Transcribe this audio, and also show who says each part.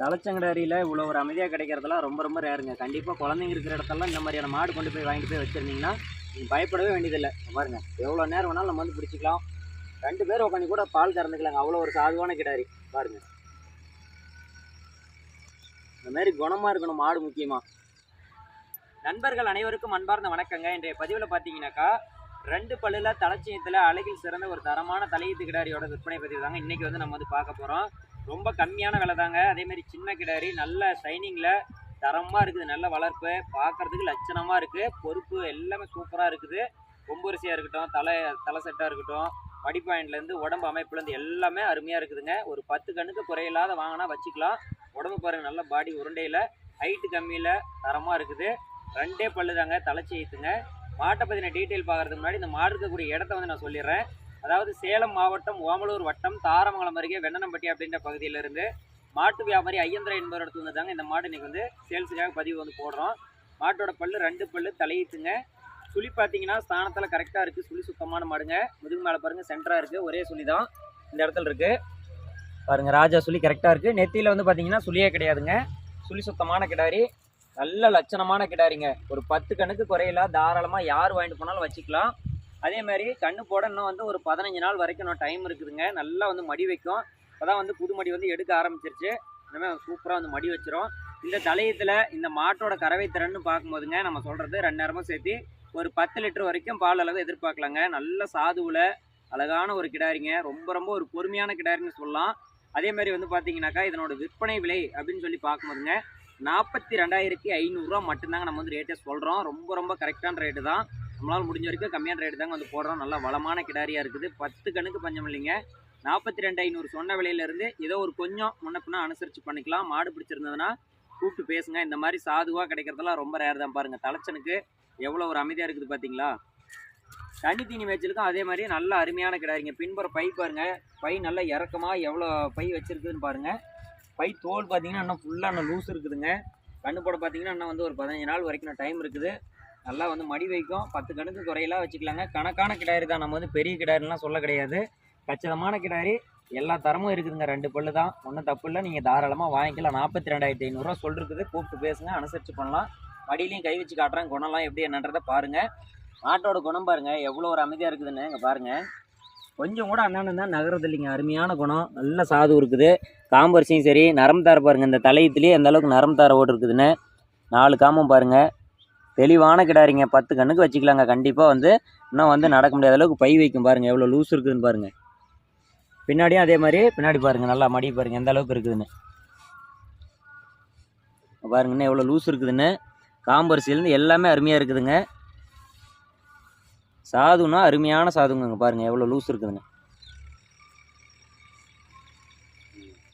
Speaker 1: தலைச்சங்கடாரியில் இவ்வளோ ஒரு அமைதியாக கிடைக்கிறதெல்லாம் ரொம்ப ரொம்ப ரேருங்க. கண்டிப்பாக குழந்தைங்க இருக்கிற இடத்தெல்லாம் இந்த மாதிரியான மாடு கொண்டு போய் வாங்கிட்டு போய் வச்சுருந்தீங்கன்னா நீங்கள் பயப்படவே வேண்டியதில்லை. பாருங்க. எவ்வளோ நேரம் வேணாலும் நம்ம வந்து பிடிச்சிக்கலாம். ரெண்டு பேர் உட்காந்து கூட பால் கறந்துக்கலாங்க. அவ்வளோ ஒரு சாதுவான கிடாரி. பாருங்க. இந்த மாதிரி குணமாக இருக்கணும் மாடு முக்கியமாக நண்பர்கள் அனைவருக்கும் அன்பார்ந்த வணக்கங்க. இன்றைய பதிவில் பார்த்தீங்கன்னாக்கா ரெண்டு பல்லில் தலைச்சியத்தில் அழகில் சிறந்த ஒரு தரமான தலையீத்து கிடாரியோட விற்பனை பதிவு தாங்க இன்றைக்கி வந்து நம்ம வந்து பார்க்க போகிறோம் ரொம்ப கம்மியான விலை தாங்க. அதேமாதிரி சின்ன கிடாரி நல்ல ஷைனிங்கில் தரமாக இருக்குது நல்ல வளர்ப்பு. பார்க்குறதுக்கு லட்சணமாக இருக்குது பொறுப்பு எல்லாமே சூப்பராக இருக்குது. கொம்புரிசியாக இருக்கட்டும் தலை தலை செட்டாக இருக்கட்டும் மடி பாயிண்ட்லேருந்து உடம்பு அமைப்புலேருந்து எல்லாமே அருமையாக இருக்குதுங்க. ஒரு பத்து கண்ணுக்கு குறையில்லாத வாங்கினா வச்சுக்கலாம். உடம்பு பாருங்கள் நல்ல பாடி உருண்டையில் ஹைட்டு கம்மியில் தரமாக இருக்குது. ரெண்டே பல்லு தாங்க தலைச்சி ஈத்துங்க மாட்டை பற்றின டீட்டெயில் பார்க்கறதுக்கு முன்னாடி இந்த மாடு இருக்கக்கூடிய இடத்த வந்து நான் சொல்லிடுறேன். அதாவது சேலம் மாவட்டம் ஓமலூர் வட்டம் தாரமங்கலம் அருகே வெண்ணனம்பட்டி அப்படின்ற பகுதியிலிருந்து மாட்டு வியாபாரி ஐயந்திரா என்பவர் இடத்துல வந்து தாங்க இந்த மாடு இன்றைக்கி வந்து சேல்ஸுக்காக பதிவு வந்து போடுறோம். மாட்டோட பல்லு ரெண்டு பல்லு தலையிட்டுங்க. சுழி பார்த்தீங்கன்னா ஸ்தானத்தில் கரெக்டாக இருக்குது சுழி சுத்தமான மாடுங்க. முதுகு மேலே பாருங்கள் சென்டராக இருக்குது ஒரே சுழி தான் இந்த இடத்துல இருக்குது பாருங்கள் ராஜா சுழி கரெக்டாக இருக்குது நெத்தியில் வந்து பார்த்தீங்கன்னா சுழியே கிடையாதுங்க. சுழி சுத்தமான கிடாரி. நல்ல லட்சணமான கிடாரிங்க. ஒரு பத்து கணக்கு குறையில தாராளமாக யார் வாங்கிட்டு போனாலும் வச்சுக்கலாம். அதே மாதிரி கண்ணு போட இன்னும் வந்து ஒரு பதினஞ்சு நாள் வரைக்கும் இன்னும் டைம் இருக்குதுங்க. நல்லா வந்து மடி வைக்கும். இப்போதான் வந்து புது மடி வந்து எடுக்க ஆரம்பிச்சிருச்சு. இனிமேல் சூப்பராக வந்து மடி வச்சிரும். இந்த தலையத்தில் இந்த மாட்டோட கறவை திறன்னு பார்க்கும்போதுங்க நம்ம சொல்கிறது ரெண்டு நேரமும் சேர்த்து ஒரு பத்து லிட்டர் வரைக்கும் பால் அளவு எதிர்பார்க்கலாங்க. நல்ல சாதுவில் அழகான ஒரு கிடாரிங்க. ரொம்ப ரொம்ப ஒரு பொறுமையான கிடாரின்னு சொல்லலாம். அதே மாதிரி வந்து பார்த்தீங்கன்னாக்கா இதனோட விற்பனை விலை அப்படின்னு சொல்லி பார்க்கும்போதுங்க நாற்பத்தி ரெண்டாயிரத்தி ஐநூறுரூவா மட்டும்தாங்க நம்ம வந்து ரேட்டை சொல்கிறோம் ரொம்ப ரொம்ப கரெக்டான ரேட்டு தான். நம்மளால் முடிஞ்ச வரைக்கும் கம்மியான ரேட்டு தாங்க வந்து போடுறோம். நல்லா வளமான கிடாரியாக இருக்குது. பத்து கணக்கு பஞ்சம் இல்லைங்க. நாற்பத்தி ரெண்டு ஐநூறு சொன்ன விலையிலேருந்து ஏதோ ஒரு கொஞ்சம் முன்ன அனுசரித்து பண்ணிக்கலாம். மாடு பிடிச்சிருந்ததுன்னா கூப்பிட்டு பேசுங்க. இந்த மாதிரி சாதுவாக கிடைக்கிறதெல்லாம் ரொம்ப ரேர் தான் பாருங்கள் தலைச்சனுக்கு எவ்வளோ ஒரு அமைதியாக இருக்குது பார்த்தீங்களா தண்ணி தீனி மேய்ச்சலுக்கும் அதே மாதிரி நல்ல அருமையான கிடாரிங்க. பின்புற பை பாருங்கள் பை நல்லா இறக்கமாக எவ்வளோ பை வச்சுருக்குதுன்னு பாருங்கள் பை தோல் பார்த்தீங்கன்னா இன்னும் ஃபுல்லாக இன்னும் லூஸ் இருக்குதுங்க. கண்ணு போட பார்த்தீங்கன்னா இன்னும் வந்து ஒரு பதினஞ்சு நாள் வரைக்கும் டைம் இருக்குது. நல்லா வந்து மடி வைக்கும். பத்து கணக்கு குறையெல்லாம் வச்சுக்கலாங்க. கணக்கான கிடாரி தான். நம்ம வந்து பெரிய கிடாரிலாம் சொல்ல கிடையாது. கச்சிதமான கிடாரி. எல்லா தரமும் இருக்குதுங்க. ரெண்டு பல்லு தான். ஒன்றும் தப்பு இல்லை. நீங்கள் தாராளமாக வாங்கிக்கலாம். நாற்பத்தி ரெண்டாயிரத்தி ஐநூறுரூவா சொல்லிருக்குது கூப்பிட்டு பேசுங்க. அனுசரித்து பண்ணலாம். மடியிலையும் கை வச்சு காட்டுறேன். குணம்லாம் எப்படி என்னன்றதை பாருங்கள் மாட்டோட குணம் பாருங்கள் எவ்வளோ ஒரு அமைதியாக இருக்குதுன்னு இங்கே பாருங்கள் கொஞ்சம் கூட அண்ணன் தான் நகரது இல்லைங்க. அருமையான குணம். நல்ல சாது இருக்குது. காம்பரிசையும் சரி. நரம்பு தார பாருங்கள் இந்த தலையத்துலேயே எந்த அளவுக்கு நரம்பு தார ஓடு இருக்குதுன்னு நாலு காமம் பாருங்கள் தெளிவான கிடாரிங்க. பத்து கண்ணுக்கு வச்சுக்கலாங்க. கண்டிப்பாக வந்து இன்னும் வந்து நடக்க முடியாத அளவுக்கு பை வைக்கும் பாருங்க. எவ்வளோ லூஸ் இருக்குதுன்னு பாருங்கள் பின்னாடியும் அதே மாதிரி பின்னாடி பாருங்கள் நல்லா மடி பாருங்க. எந்த அளவுக்கு இருக்குதுன்னு. பாருங்க இன்னும் எவ்வளோ லூஸ் இருக்குதுன்னு. காம்பரிசிலேருந்து எல்லாமே அருமையாக இருக்குதுங்க. சாதுனா அருமையான சாதுங்க பாருங்கள் எவ்வளோ லூஸ் இருக்குதுங்க.